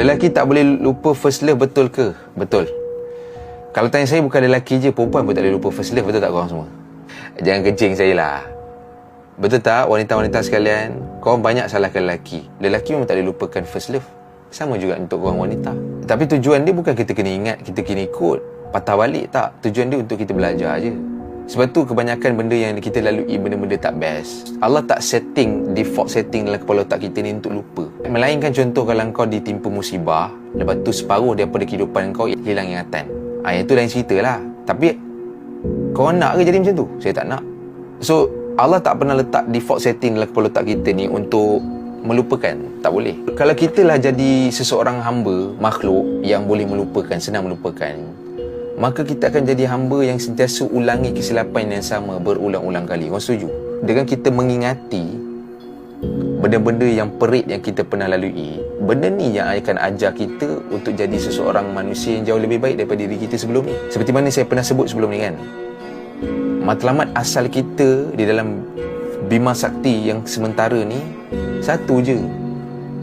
Lelaki tak boleh lupa first love betul ke? Betul. Kalau tanya saya bukan lelaki je, perempuan pun tak boleh lupa first love. Betul tak korang semua? Jangan kencing saya lah. Betul tak wanita-wanita sekalian? Korang banyak salahkan lelaki. Lelaki memang tak boleh lupakan first love. Sama juga untuk korang wanita. Tapi tujuan dia bukan kita kena ingat, kita kena ikut. Patah balik tak. Tujuan dia untuk kita belajar je. Sebab tu kebanyakan benda yang kita lalui benda-benda tak best. Allah tak setting, default setting dalam kepala otak kita ni untuk lupa. Melainkan contoh kalau kau ditimpa musibah, lepas tu separuh daripada kehidupan kau hilang ingatan. Ah, yang tu lain cerita lah. Tapi, kau nak ke jadi macam tu? Saya tak nak. So, Allah tak pernah letak default setting dalam kepala otak kita ni untuk melupakan. Tak boleh. Kalau kita lah jadi seseorang hamba, makhluk yang boleh melupakan, senang melupakan, maka kita akan jadi hamba yang sentiasa ulangi kesilapan yang sama berulang-ulang kali. Kau setuju? Dengan kita mengingati benda-benda yang perit yang kita pernah lalui, benda ni yang akan ajar kita untuk jadi seseorang manusia yang jauh lebih baik daripada diri kita sebelum ni. Seperti mana saya pernah sebut sebelum ni kan. Matlamat asal kita di dalam Bima Sakti yang sementara ni satu je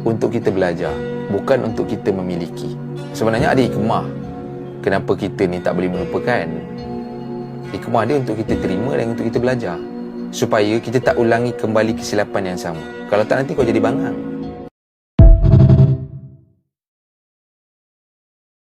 untuk kita belajar, bukan untuk kita memiliki. Sebenarnya ada hikmah kenapa kita ni tak boleh melupakan. Hikmah dia untuk kita terima dan untuk kita belajar. Supaya kita tak ulangi kembali kesilapan yang sama. Kalau tak nanti kau jadi bangang.